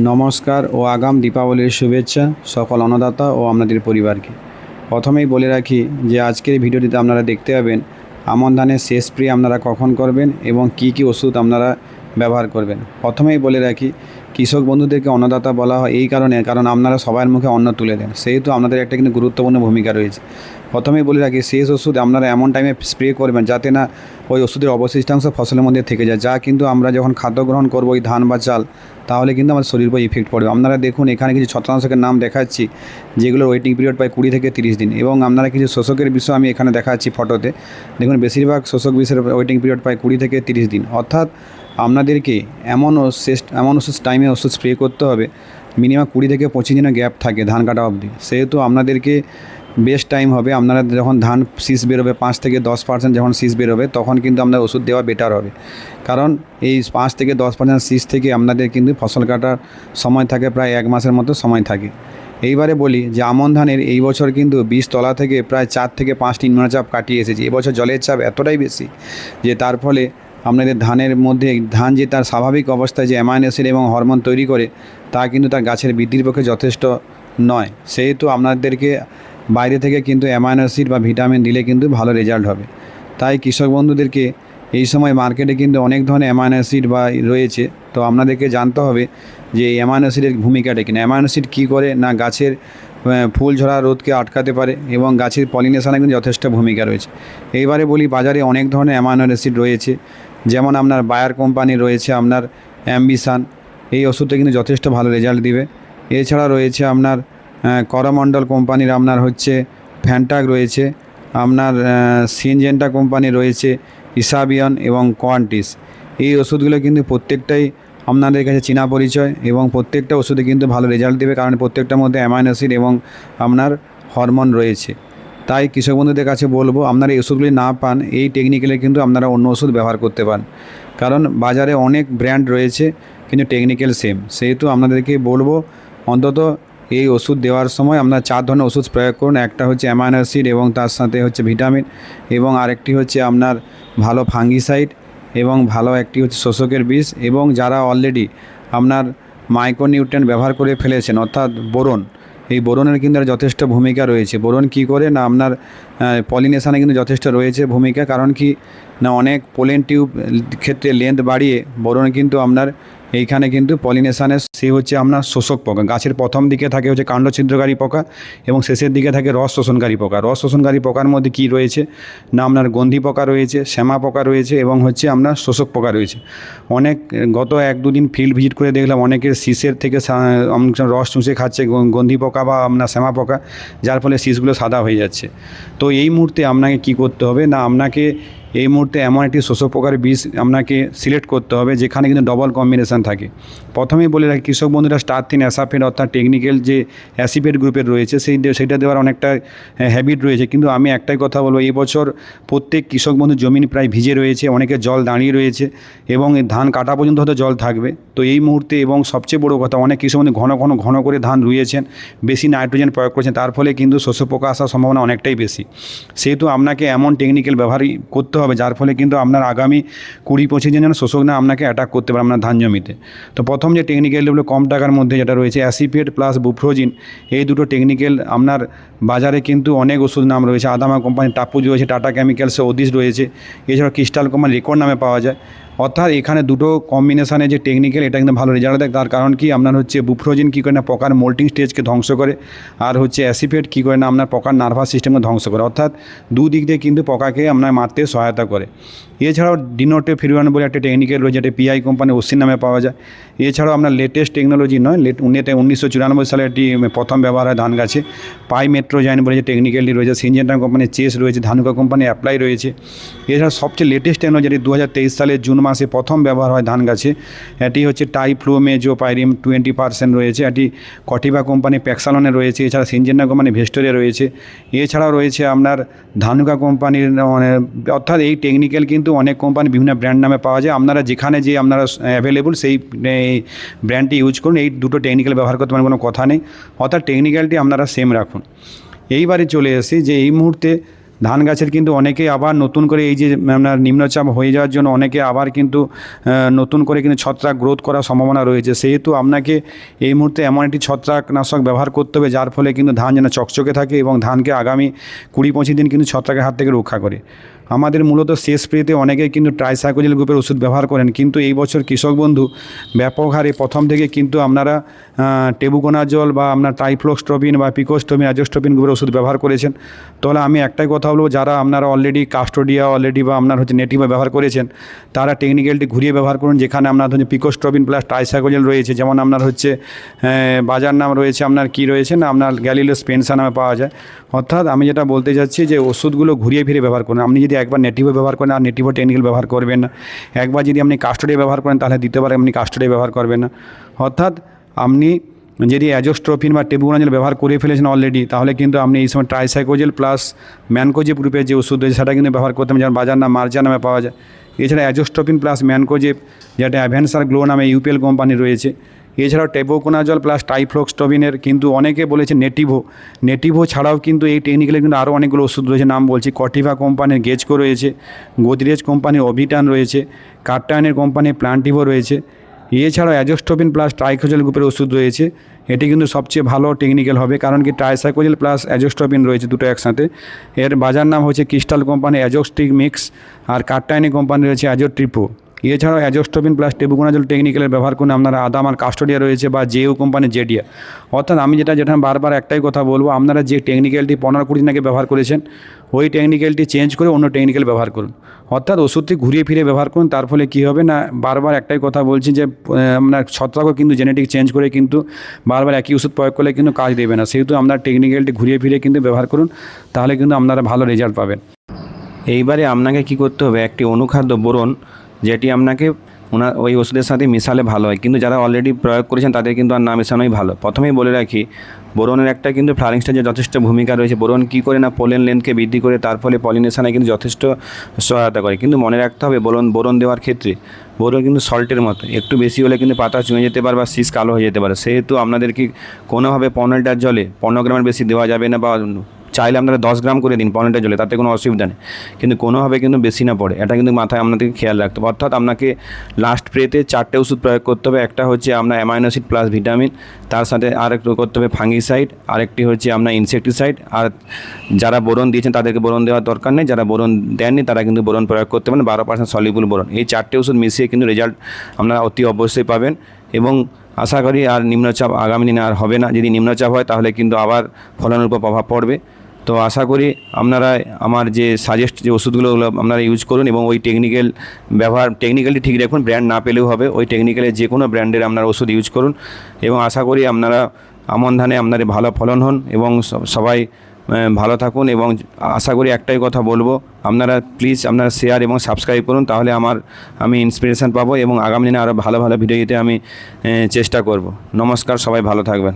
নমস্কার ও আগাম দীপাবলির শুভেচ্ছা সকল অন্নদাতা ও আপনাদের পরিবারকে। প্রথমেই বলে রাখি যে আজকের ভিডিওটিতে আপনারা দেখতে পাবেন আমন ধানের শেষ স্প্রে আপনারা কখন করবেন এবং কি কি ওষুধ আপনারা ব্যবহার করবেন। প্রথমেই বলে রাখি, কৃষক বন্ধুদেরকে অন্নদাতা বলা হয় এই কারণে, কারণ আপনারা সবার মুখে অন্ন তুলে দেন। সেহেতু আপনাদের একটা কিন্তু গুরুত্বপূর্ণ ভূমিকা রয়েছে। প্রথমেই বলে রাখি, শেষ ওষুধ আপনারা এমন টাইমে স্প্রে করবেন যাতে না ওই ওষুধের অবশিষ্টাংশ ফসলের মধ্যে থেকে যায়। যা কিন্তু আমরা যখন খাদ্য গ্রহণ করব ওই ধান বা চাল, তাহলে কিন্তু আমাদের শরীর উপর ইফেক্ট পড়বে। আপনারা দেখুন, এখানে কিছু ছত্রাংশকের নাম দেখাচ্ছি, যেগুলোর ওয়েটিং পিরিয়ড প্রায় কুড়ি থেকে তিরিশ দিন। এবং আপনারা কিছু শোষকের বিষয় আমি এখানে দেখাচ্ছি ফটোতে দেখুন, বেশিরভাগ শোষক বিষয়ের ওয়েটিং পিরিয়ড প্রায় কুড়ি থেকে তিরিশ দিন। অর্থাৎ আপনাদেরকে এমন শেষ, এমন ওষুধ টাইমে ওষুধ স্প্রে করতে হবে মিনিমাম কুড়ি থেকে পঁচিশ দিনের গ্যাপ থাকে ধান কাটা অবধি। সেহেতু আপনাদেরকে বেস্ট টাইম হবে। আপনারা যখন ধান শীষ বেরোবে, পাঁচ থেকে দশ পার্সেন্ট যখন শীষ বেরোবে, তখন কিন্তু আপনার ওষুধ দেওয়া বেটার হবে। কারণ এই পাঁচ থেকে দশ পার্সেন্ট শীষ থেকে আপনাদের কিন্তু ফসল কাটার সময় থাকে, প্রায় এক মাসের মতো সময় থাকে। এইবারে বলি যে আমন ধানের এই বছর কিন্তু বীজ তলা থেকে প্রায় চার থেকে পাঁচটি নিম্নচাপ কাটিয়ে এসেছে। এবছর জলের চাপ এতটাই বেশি যে তার ফলে আপনাদের ধানের মধ্যে ধান যে তার স্বাভাবিক অবস্থায় যে অ্যামাইনো অ্যাসিড এবং হরমোন তৈরি করে, তা কিন্তু তার গাছের বৃদ্ধির পক্ষে যথেষ্ট নয়। সেহেতু আপনাদেরকে বাইরে থেকে কিন্তু অ্যামাইনো অ্যাসিড বা ভিটামিন দিলে কিন্তু ভালো রেজাল্ট হবে। তাই কৃষক বন্ধুদেরকে এই সময় মার্কেটে কিন্তু অনেক ধরনের অ্যামাইনো অ্যাসিড বা রয়েছে। তো আপনাদেরকে জানতে হবে যে অ্যামাইনো অ্যাসিডের ভূমিকাটা কিনা অ্যামাইনো অ্যাসিড কী করে না গাছের ফুল ঝরা রোদকে আটকাতে পারে এবং গাছের পলিনেশনে কিন্তু যথেষ্ট ভূমিকা রয়েছে। এইবারে বলি বাজারে অনেক ধরনের অ্যামাইনো অ্যাসিড রয়েছে। যেমন আপনার বায়ার কোম্পানি রয়েছে, আপনার অ্যাম্বিশান এই ওষুধটা কিন্তু যথেষ্ট ভালো রেজাল্ট দিবে। এছাড়া রয়েছে আপনার করমণ্ডল কোম্পানির আপনার হচ্ছে ফ্যান্টাক রয়েছে, আপনার সিনজেন্টা কোম্পানি রয়েছে, ইসাবিয়ন এবং কোয়ান্টিস। এই ওষুধগুলো কিন্তু প্রত্যেকটাই আপনাদের কাছে চেনা পরিচয় এবং প্রত্যেকটা ওষুধে কিন্তু ভালো রেজাল্ট দেবে, কারণ প্রত্যেকটার মধ্যে অ্যামাইনো অ্যাসিড এবং আপনার হরমোন রয়েছে। তাই কৃষক বন্ধুদের কাছে বলব, আপনারা এই ওষুধগুলি না পান, এই টেকনিক্যালে কিন্তু আপনারা অন্য ওষুধ ব্যবহার করতে পারেন। কারণ বাজারে অনেক ব্র্যান্ড রয়েছে, কিন্তু টেকনিক্যাল সেম। সেহেতু আপনাদেরকে বলব, অন্তত এই ওষুধ দেওয়ার সময় আপনার চার ধরনের ওষুধ প্রয়োগ করুন। একটা হচ্ছে অ্যামাইনো অ্যাসিড এবং তার সাথে হচ্ছে ভিটামিন এবং আরেকটি হচ্ছে আপনার ভালো ফাঙ্গিসাইড এবং ভালো একটি হচ্ছে শোষকের বিষ এবং যারা অলরেডি আপনার মাইক্রোনিউট্রেন্ট ব্যবহার করে ফেলেছেন, অর্থাৎ বোরন। এই বোরনের কিন্তু যথেষ্ট ভূমিকা রয়েছে। বোরন কী করে? না, আপনার পলিনেশানে কিন্তু যথেষ্ট রয়েছে ভূমিকা, কারণ কি? না, অনেক পোলেন টিউব ক্ষেত্রে লেন্থ বাড়িয়ে বোরন কিন্তু আপনার এইখানে কিন্তু পলিনেশানের সে হচ্ছে আপনার শোষক পোকা। গাছের প্রথম দিকে থাকে হচ্ছে কাণ্ড ছিদ্রকারী পোকা এবং শেষের দিকে থাকে রস শোষণকারী পোকা। রস শোষণকারী পোকার মধ্যে কী রয়েছে? না আপনার গন্ধি পোকা রয়েছে, শ্যামা পোকা রয়েছে এবং হচ্ছে আপনার শোষক পোকা রয়েছে। অনেক, গত এক দুদিন ফিল্ড ভিজিট করে দেখলাম অনেকের শীষের থেকে রস চুষে খাচ্ছে গন্ধি পোকা বা আপনার শ্যামা পোকা, যার ফলে শীষগুলো সাদা হয়ে যাচ্ছে। তো এই মুহূর্তে আপনাকে কি করতে হবে? না, আপনাকে এই মুহূর্তে এমন একটি শোষক পোকার বীজ আপনাকে সিলেক্ট করতে হবে, যেখানে কিন্তু ডবল কম্বিনেশন থাকে। প্রথমেই বলে রাখি, কৃষক বন্ধুরা স্টার থিন অ্যাসাফেট অর্থাৎ টেকনিক্যাল যে অ্যাসিপেট গ্রুপের রয়েছে, সেই সেটা দেওয়ার অনেকটা হ্যাবিট রয়েছে। কিন্তু আমি একটাই কথা বলব এবছর প্রত্যেক কৃষক বন্ধু জমিন প্রায় ভিজে রয়েছে, অনেকে জল দাঁড়িয়ে রয়েছে, এবং ধান কাটা পর্যন্ত হয়তো জল থাকবে। তো এই মুহূর্তে এবং সবচেয়ে বড় কথা, অনেক কৃষক বন্ধু ঘন ঘন ঘন করে ধান রুয়েছেন বেশি নাইট্রোজেন প্রয়োগ করেছেন, তার ফলে কিন্তু শস্য পোকা আসার সম্ভাবনা অনেকটাই বেশি। সেহেতু আপনাকে এমন টেকনিক্যাল ব্যবহারই করতে হবে, যার ফলে কিন্তু আপনার আগামী কুড়ি পঁচিশ দিন যেন শোষক না আপনাকে অ্যাটাক করতে পারে আপনার ধান জমিতে। তো প্রথম যে টেকনিক্যাল হলো কম টাকার মধ্যে যেটা রয়েছে অ্যাসিপেট প্লাস বুফ্রোজিন এই দুটো টেকনিক্যাল আপনার বাজারে কিন্তু অনেক ওষুধ নাম রয়েছে। আদামা কোম্পানি টাপুজ রয়েছে টাটা কেমিক্যালসে ওদিস রয়েছে। এছাড়া ক্রিস্টাল কোম্পানি রেকর্ড নামে পাওয়া যায়। অর্থাৎ এখানে দুটো কম্বিনেশানে যে টেকনিক্যাল এটা কিন্তু ভালো রেজাল্ট দেয়। তার কারণ কি? আপনার হচ্ছে বুফ্রোজিন কী করে না, পকার মোল্টিং স্টেজকে ধ্বংস করে, আর হচ্ছে অ্যাসিফেট কী করে না, আপনার পকার নার্ভাস সিস্টেমকে ধ্বংস করে। অর্থাৎ দুদিক দিয়ে কিন্তু পকাকে আপনার মারতে সহায়তা করে। এছাড়াও ডিনোটে ফিরুয়ান বলে একটা টেকনিক্যাল রয়েছে, যেটা পিআই কোম্পানি ওসিন নামে পাওয়া যায়। এছাড়াও আপনার লেটেস্ট টেকনোলজি নয় লেট উনিতে উনিশশো চুরানব্বই সালে একটি প্রথম ব্যবহার হয় ধান গাছে। পাই মেট্রোজাইন বলে যে টেকনিক্যালটি রয়েছে সিনজেন্টা কোম্পানির চেস রয়েছে, ধানুকা কোম্পানি অ্যাপ্লাই রয়েছে। এছাড়া সবচেয়ে লেটেস্ট টেকনোলজি যেটি দু সালের জুন মাসে প্রথম ব্যবহার হয় ধান গাছে। এটি হচ্ছে টাইফ্লোমেজো পাইরিম টোয়েন্টি পার্সেন্ট রয়েছে। এটি কটিবা কোম্পানি প্যাক্সালনে রয়েছে। এছাড়া সিনজেন্টা কোম্পানি ভেস্টোরে রয়েছে। এছাড়াও রয়েছে আপনার ধানুকা কোম্পানির মানে অর্থাৎ এই টেকনিক্যাল কিন্তু অনেক কোম্পানি বিভিন্ন ব্র্যান্ড নামে পাওয়া যায়। আপনারা যেখানে যে আপনারা অ্যাভেলেবল সেই ব্র্যান্ডটি ইউজ করুন। এই দুটো টেকনিক্যাল ব্যবহার করতে পারেন কোনো কথা নেই। অর্থাৎ টেকনিক্যালটি আপনারা সেম রাখুন। এইবারে চলে এসেছি যে এই মুহূর্তে ধান গাছের কিন্তু অনেকে আবার নতুন করে এই যে আপনার নিম্নচাপ হয়ে যাওয়ার জন্য অনেকে আবার কিন্তু নতুন করে কিন্তু ছত্রাক গ্রোথ করার সম্ভাবনা রয়েছে। সেহেতু আপনাকে এই মুহূর্তে এমন একটি ছত্রাকনাশক ব্যবহার করতে হবে, যার ফলে কিন্তু ধান যেন চকচকে থাকে এবং ধানকে আগামী কুড়ি পঁচিশ দিন কিন্তু ছত্রাকের হাত থেকে রক্ষা করে। আমাদের মূলত শেষ স্প্রেতে অনেকেই কিন্তু ট্রাইসাইকোজেল গ্রুপের ওষুধ ব্যবহার করেন। কিন্তু এই বছর কৃষক বন্ধু ব্যাপক হারে প্রথম থেকে কিন্তু আপনারা টেবুকোনাজল বা আপনার টাইফ্লোক্সট্রোবিন বা পিকোস্ট্রোবিন অ্যাজোস্ট্রোবিন গ্রুপের ওষুধ ব্যবহার করেছেন। তাহলে আমি একটাই কথা বলব, যারা আপনারা অলরেডি কাস্টোডিয়া অলরেডি বা আপনার হচ্ছে নেটিভা ব্যবহার করেছেন, তারা টেকনিক্যালটি ঘুরিয়ে ব্যবহার করুন। যেখানে আপনার হচ্ছে পিকোস্ট্রোবিন প্লাস ট্রাইসাইকোজেল রয়েছে, যেমন আপনার হচ্ছে বাজার নাম রয়েছে, আপনার কি রয়েছে না, আপনার গ্যালিলো স্পেন্সা নামে পাওয়া যায়। অর্থাৎ আমি যেটা বলতে চাচ্ছি যে ওষুধগুলো ঘুরিয়ে ফিরে ব্যবহার করুন। আপনি যদি একবার নেটিভো ব্যবহার করেন আর নেটিভো টেকনিক্যাল ব্যবহার করবেন। একবার যদি আপনি কাস্টোডিয়া ব্যবহার করেন, তাহলে দ্বিতীয়বার আপনি কাস্টোডিয়া ব্যবহার করবেন। অর্থাৎ আপনি যদি অ্যাজোস্ট্রোফিন বা টেবুকোনাজল ব্যবহার করে ফেলেছেন অলরেডি তাহলে কিন্তু আপনি এই সময় ট্রাইসাইকোজেল প্লাস ম্যানকোজেব গ্রুপের যে ওষুধ রয়েছে, সেটা কিন্তু ব্যবহার করতে যেমন বাজার নাম, মার্জা নামে পাওয়া যায়। এছাড়া অ্যাজোস্ট্রোফিন প্লাস ম্যানকোজেব যেটা অ্যাভেন্সার গ্লো নামে ইউপিএল কোম্পানি রয়েছে। এছাড়াও টেবোকোনাজল প্লাস টাইফ্লোক্সটোবিনের কিন্তু অনেকে বলেছে নেটিভো। নেটিভো ছাড়াও কিন্তু এই টেকনিক্যালে কিন্তু আরও অনেকগুলো ওষুধ রয়েছে, নাম বলছি কটিভা কোম্পানির গেজকো রয়েছে গোদরেজ কোম্পানির অভিটান রয়েছে কার্টায়নের কোম্পানির প্লান্টিভো রয়েছে। এছাড়াও অ্যাজোস্টোবিন প্লাস ট্রাইকোজেল গ্রুপের ওষুধ রয়েছে। এটি কিন্তু সবচেয়ে ভালো টেকনিক্যাল হবে, কারণ কি ট্রাইসাইকোজেল প্লাস অ্যাজোস্টোবিন রয়েছে দুটো একসাথে। এর বাজার নাম হচ্ছে ক্রিস্টাল কোম্পানি অ্যাজোস্টিক মিক্স আর কার্টাইনি কোম্পানি রয়েছে অ্যাজোট্রিপো এছাড়াও অ্যাজোস্টোবিন প্লাস টেবুকোনাজল টেকনিক্যালের ব্যবহার করুন আপনারা আদাম আর কাস্টোডিয়া রয়েছে বা জেউ কোম্পানির জেডিয়া। অর্থাৎ আমি যেটা যেটা বারবার একটাই কথা বলব, আপনারা যে টেকনিক্যালটি পনেরো কুড়ি দিন আগে ব্যবহার করেছেন, ওই টেকনিক্যালটি চেঞ্জ করে অন্য টেকনিক্যাল ব্যবহার করুন। অর্থাৎ ওষুধটি ঘুরিয়ে ফিরে ব্যবহার করুন, তার ফলে কী হবে না, বারবার একটাই কথা বলছি যে আপনার ছত্রাকও কিন্তু জেনেটিক চেঞ্জ করে কিন্তু বারবার একই ওষুধ প্রয়োগ করলে কিন্তু কাজ দেবে না। সেহেতু আপনার টেকনিক্যালটি ঘুরিয়ে ফিরে কিন্তু ব্যবহার করুন, তাহলে কিন্তু আপনারা ভালো রেজাল্ট পাবেন। এইবারে আপনাকে কি করতে হবে, একটি অনুখাদ্য বোরন যেটি আপনাকে ওনার ওই ওষুধের সাথে মিশালে ভালো হয়। কিন্তু যারা অলরেডি প্রয়োগ করেছেন, তাদের কিন্তু আর না মেশানোই ভালো। প্রথমেই বলে রাখি, বোরনের একটা কিন্তু ফ্লারিং স্টেজে যথেষ্ট ভূমিকা রয়েছে, বোরন কী করে না পোলেন লেন্থকে বৃদ্ধি করে, তার ফলে পলিনেশানে কিন্তু যথেষ্ট সহায়তা করে। কিন্তু মনে রাখতে হবে, বোরন বোরন দেওয়ার ক্ষেত্রে বোরন কিন্তু সল্টের মতো। একটু বেশি হলে কিন্তু পাতা চুঁয়ে যেতে পারে বা শীষ কালো হয়ে যেতে পারে। সেহেতু আপনাদেরকে কোনোভাবে পনেরো লিটার জলে পনেরো গ্রামের বেশি দেওয়া যাবে না বা চাইলে আপনারা দশ গ্রাম করে দিন, পনেরোটা জলে, তাতে কোনো অসুবিধা নেই। কিন্তু কোনোভাবে কিন্তু বেশি না পড়ে। এটা কিন্তু মাথায় আপনাদেরকে খেয়াল রাখতে হবে। অর্থাৎ আপনাকে লাস্ট প্রেতে চারটে ওষুধ প্রয়োগ করতে হবে। একটা হচ্ছে আপনার অ্যামাইনোসিড প্লাস ভিটামিন তার সাথে আরেকটু করতে হবে ফাঙ্গিসাইড আরেকটি হচ্ছে আপনার ইনসেকটিসাইড আর যারা বোরন দিয়েছেন, তাদেরকে বোরন দেওয়ার দরকার নেই। যারা বোরন দেননি, তারা কিন্তু বোরন প্রয়োগ করতে পারেন। বারো পার্সেন্ট সলিবুল বোরন। এই চারটে ওষুধ মিশিয়ে কিন্তু রেজাল্ট আপনারা অতি অবশ্যই পাবেন। এবং আশা করি আর নিম্নচাপ আগামী দিনে আর হবে না। যদি নিম্নচাপ হয়, তাহলে কিন্তু আবার ফলনের উপর প্রভাব পড়বে। তো আশা করি আপনারা আমার যে সাজেস্ট যে ওষুধগুলো ওগুলো আপনারা ইউজ করুন এবং ওই টেকনিক্যাল ব্যবহার টেকনিক্যালি ঠিক রাখুন ব্র্যান্ড না পেলেও হবে, ওই টেকনিক্যালের যে কোনো ব্র্যান্ডের আপনারা ওষুধ ইউজ করুন এবং আশা করি আপনারা আমন ধানে আপনাদের ভালো ফলন হন এবং সবাই ভালো থাকুন এবং আশা করি একটাই কথা বলব, আপনারা প্লিজ আপনারা শেয়ার এবং সাবস্ক্রাইব করুন, তাহলে আমার, আমি ইন্সপিরেশন পাবো এবং আগামী দিনে আরও ভালো ভালো ভিডিও দিতে আমি চেষ্টা করব। নমস্কার, সবাই ভালো থাকবেন।